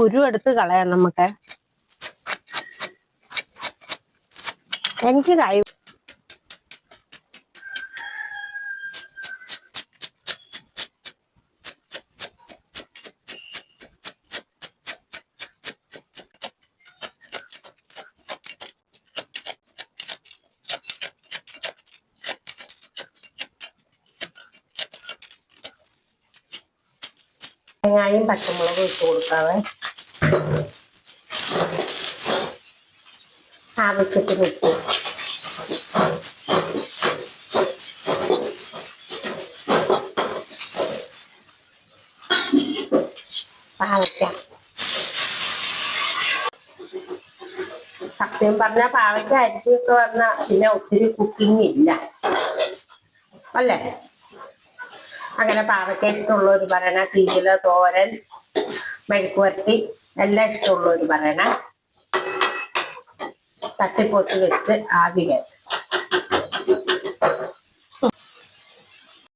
കുരു എടുത്ത് കളയാം നമുക്ക്. എനിക്ക് കഴി തേങ്ങായും പച്ചമുളകും ഇട്ട് കൊടുക്കാവേ. ആവശ്യത്തിന് ഉപ്പ്. പാവയ്ക്ക. സത്യം പറഞ്ഞ പാവയ്ക്ക അരിച്ചൊക്കെ വന്ന പിന്നെ ഒത്തിരി കുക്കിംഗ് ഇല്ല. അല്ലേ? അങ്ങനെ പാവയ്ക്ക ഇഷ്ടമുള്ളവർ പറയണ തീയില തോരൻ മെഴുക്കുവരട്ടി എല്ലാം ഇഷ്ടമുള്ളവർ പറയണേ. തട്ടിപ്പൊത്തി വെച്ച് ആവി കയറ്റും